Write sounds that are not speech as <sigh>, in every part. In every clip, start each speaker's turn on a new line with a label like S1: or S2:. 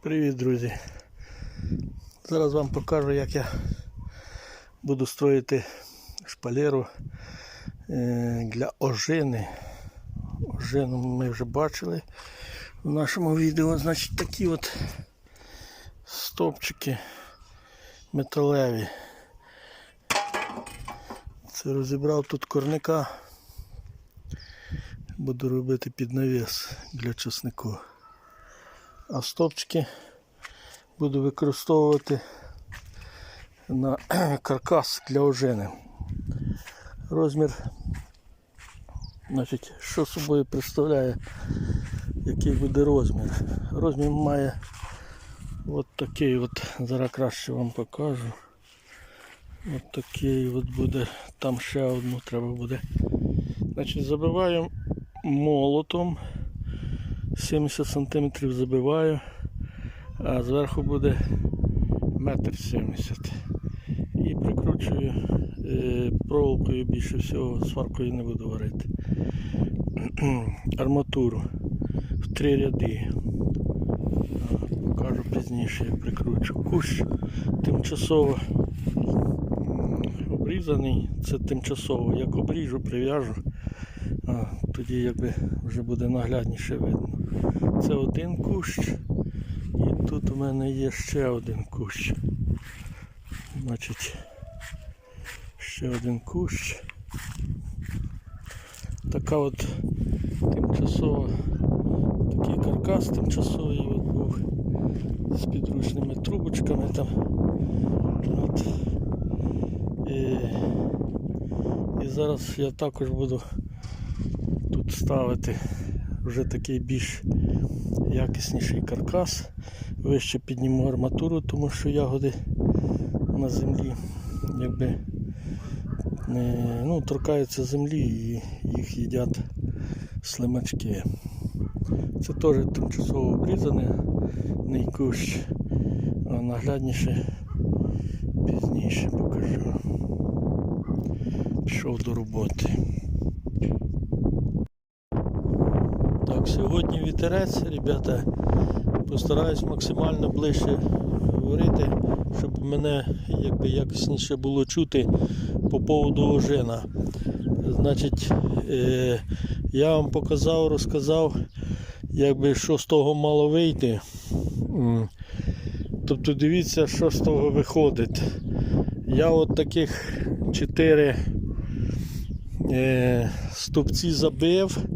S1: Привіт, друзі! Зараз вам покажу, як я буду строїти шпалеру е, для ожини. Ожину ми вже бачили в нашому відео. Значить, такі от стовпчики металеві. Це розібрав тут корника. Буду робити під навіс для часнику. А стовпчики буду використовувати на <clears throat> каркас для ожини. Розмір, значить, що собою представляє, який буде розмір. Розмір має от такий от, зараз краще вам покажу. От такий от буде, там ще одну треба буде. Значить, забиваємо молотом. 70 см забиваю, а зверху буде метр 70 І прикручую е, проволокою більше всього, сваркою не буду варити. <clears throat> Арматуру в три ряди. Покажу пізніше, як прикручу. Кущ тимчасово обрізаний, це тимчасово. Як обріжу, прив'яжу, тоді якби вже буде наглядніше видно. Це один кущ. І тут у мене є ще один кущ. Значить, ще один кущ. Така от тимчасова, такий каркас тимчасовий от був з підручними трубочками там. От. І, і зараз я також буду ставити вже такий більш якісніший каркас. Вище підніму арматуру, тому що ягоди на землі якби не, ну, торкаються землі і їх їдять слимачки. Це теж тимчасово обрізаний кущ, а наглядніше пізніше покажу. Пішов до роботи. Так, сьогодні вітерець, ребята. Постараюсь максимально ближче говорити, щоб мене якби якісніше було чути по поводу ожина. Значить, е, я вам показав, розказав, якби що з того мало вийти. Тобто дивіться, що з того виходить. Я от таких чотири е, стовпці забив.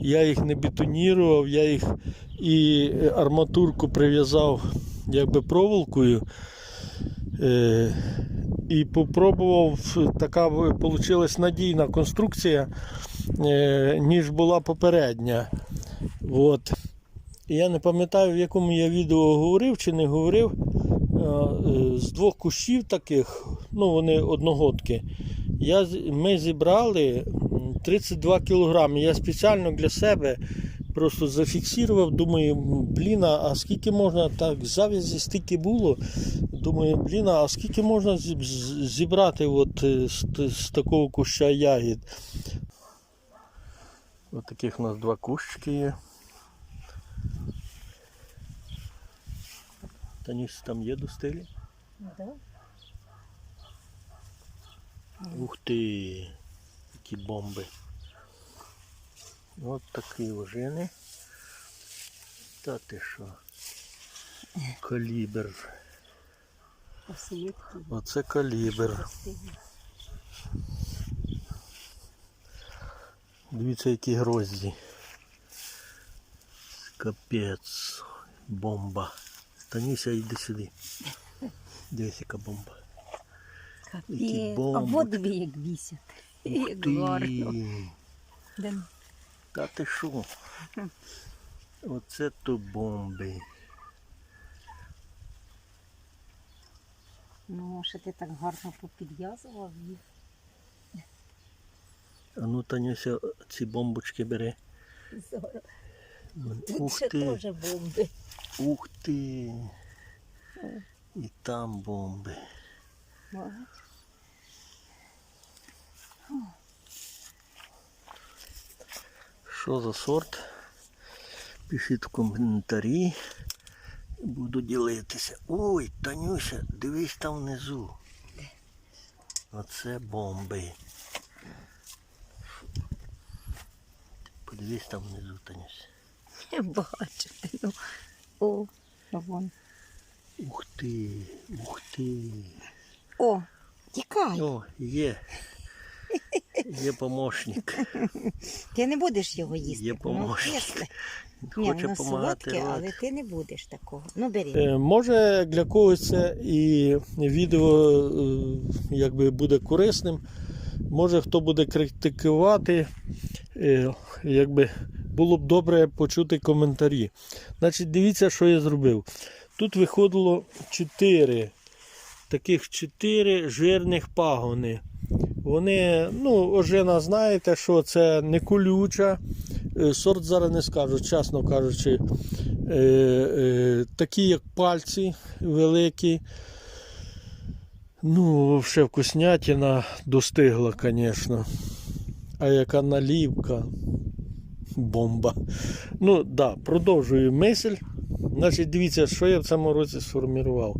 S1: Я їх не бетонірував, я їх і арматурку прив'язав якби проволокою. Е, і попробував, така вийшла надійна конструкція, е, ніж була попередня. От. Я не пам'ятаю, в якому я відео говорив чи не говорив. е, З двох кущів таких, ну вони одногодки, я, ми зібрали 32 кілограми. Я спеціально для себе просто зафіксував, думаю, блін, а скільки можна так, завязі стільки було. Думаю, блін, а скільки можна зібрати от, е, з, з такого куща ягід. Ось таких у нас два кущики є. Таніс там є до стилі? Ух ти, які бомби. От такі ожини. Та ти що? Калібр. Оце калібр. Дивіться, які грозді. Капець. Бомба. Таніся, йди сюди. Дивись, яка бомба.
S2: Капець. А дві як вісять.
S1: Ух
S2: Як гарно.
S1: Та ти що? Оце то бомби.
S2: Ну, що ти так гарно попідв'язував їх.
S1: А ну, Танюся, ці бомбочки бери.
S2: Зараз.
S1: Ух
S2: Тут ще
S1: ти,
S2: теж бомби.
S1: ух ти. І там бомби.
S2: Бачиш?
S1: Що за сорт? Пишіть в коментарі. Буду ділитися. Ой, Танюша, дивись там внизу. Оце бомби. Подивись там внизу, Танюша.
S2: Я бачу. Ну, о, а вон.
S1: Ух ти, ух ти.
S2: О, тікай.
S1: О, є. Є помощник. <laughs>
S2: Ти не будеш його їсти.
S1: Є помощник.
S2: кисле. Ні,
S1: Хоче
S2: солодке, але ти не будеш такого. Ну бери.
S1: Е, Може для когось це і відео е, якби буде корисним. Може хто буде критикувати, е, якби було б добре почути коментарі. Значить, дивіться, що я зробив. Тут виходило 4 таких 4 жирних пагони. Вони, ну, ожина, знаєте, що це не колюча. Е, Сорт зараз не скажу, чесно кажучи. Е, е, такі, як пальці великі. Ну, ще вкуснятина достигла, звісно. А яка налівка. Бомба. Ну, да, продовжую мисль. Значить, дивіться, що я в цьому році сформував.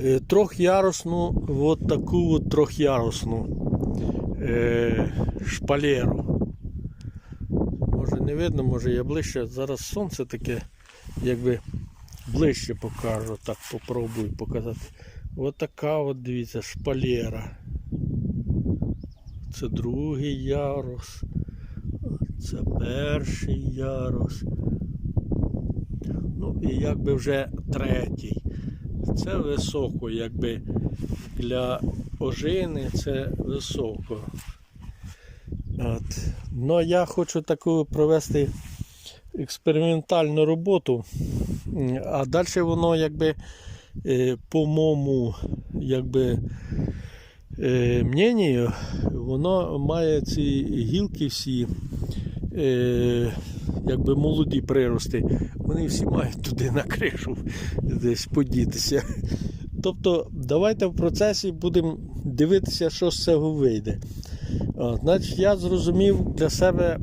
S1: Е, Трьохярусну, от таку от трьохярусну е, шпалеру. Може не видно, може я ближче. Зараз сонце таке, якби ближче покажу, так попробую показати. Ось така от дивіться шпалера. Це другий ярус. Це перший ярус. Ну і якби вже третій. Це високо, якби для ожини це високо. От. Ну я хочу таку провести експериментальну роботу. А далі воно якби е, по моєму якби е, мненню, воно має ці гілки всі, е, якби молоді прирости, вони всі мають туди на кришу десь подітися. Тобто, давайте в процесі будемо дивитися, що з цього вийде. Значить, я зрозумів для себе,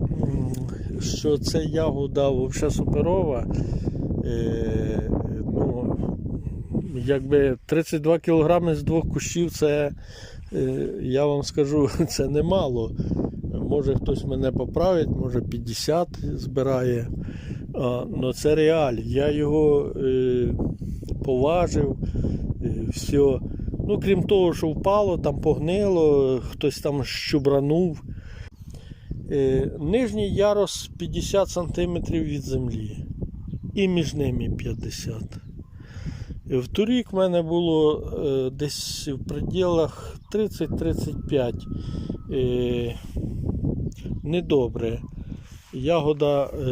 S1: що це ягода взагалі суперова. Е, ну, якби 32 кг з двох кущів, це е, я вам скажу, <laughs> це немало. Може хтось мене поправить, може 50 збирає. А, ну це реаль. Я його е, поважив, е, все. Ну, крім того, що впало, там погнило, хтось там щубранув. Е, нижній ярус 50 см від землі. І між ними 50 Е, В торік в мене було десь в пределах 30-35. Недобре. Ягода е,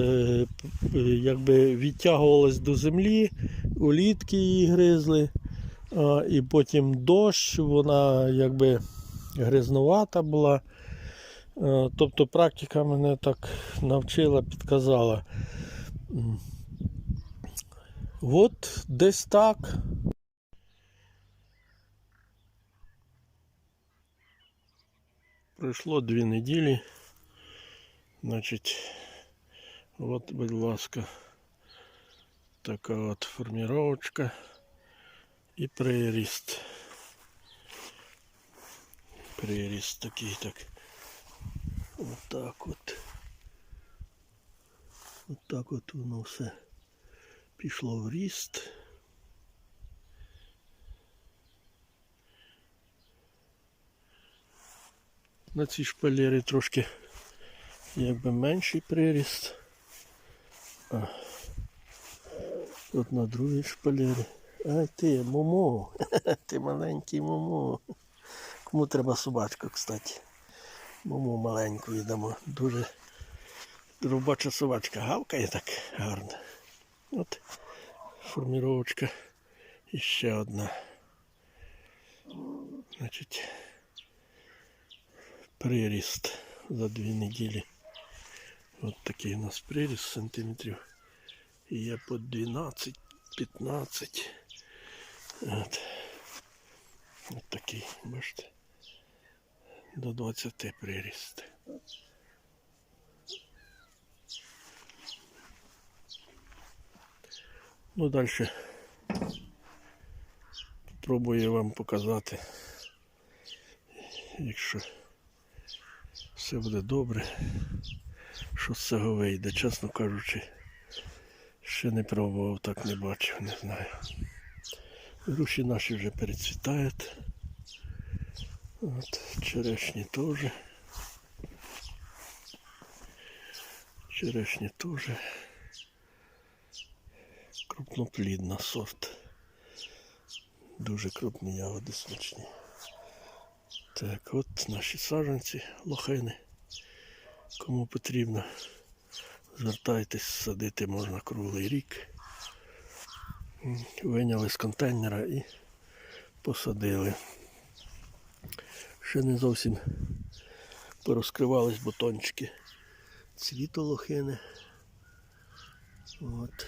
S1: е, якби відтягувалась до землі, улітки її гризли, і потім дощ, вона якби грязнувата була. Е, Тобто практика мене так навчила, підказала. От десь так. Пройшло дві неділі. Значить, от, будь ласка, така от форміровочка і приріст. Приріст такий так. Отак от. Отак от воно все пішло в ріст. На цій шпалері трошки якби менший приріст. А. Тут на другій шпалері. Ай ти, Момо. <laughs> Ти маленький Момо. Кому треба собачку, кстати. Момо маленьку їдемо. Дуже робоча собачка гавкає так гарно. От форміровочка. І ще одна. Значить, приріст за дві неділі. От такий у нас приріст сантиметрів. Є по 12-15. От. От такий, бачите. До 20 приріст. Ну, далі спробую вам показати, якщо все буде добре, що з цього вийде, чесно кажучи, ще не пробував, так не бачив, не знаю. Груші наші вже перецвітають. От, черешні теж. Черешні теж. Крупноплідна сорт. Дуже крупні ягоди смачні. Так, от наші саджанці, лохини. Кому потрібно, звертайтесь, садити можна круглий рік. Виняли з контейнера і посадили. Ще не зовсім порозкривались бутончики цвіту лохини. От.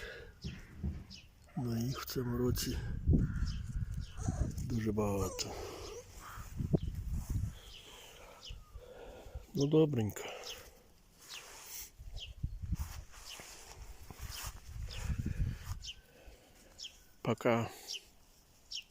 S1: Ну їх в цьому році дуже багато. Ну добренько. Пока.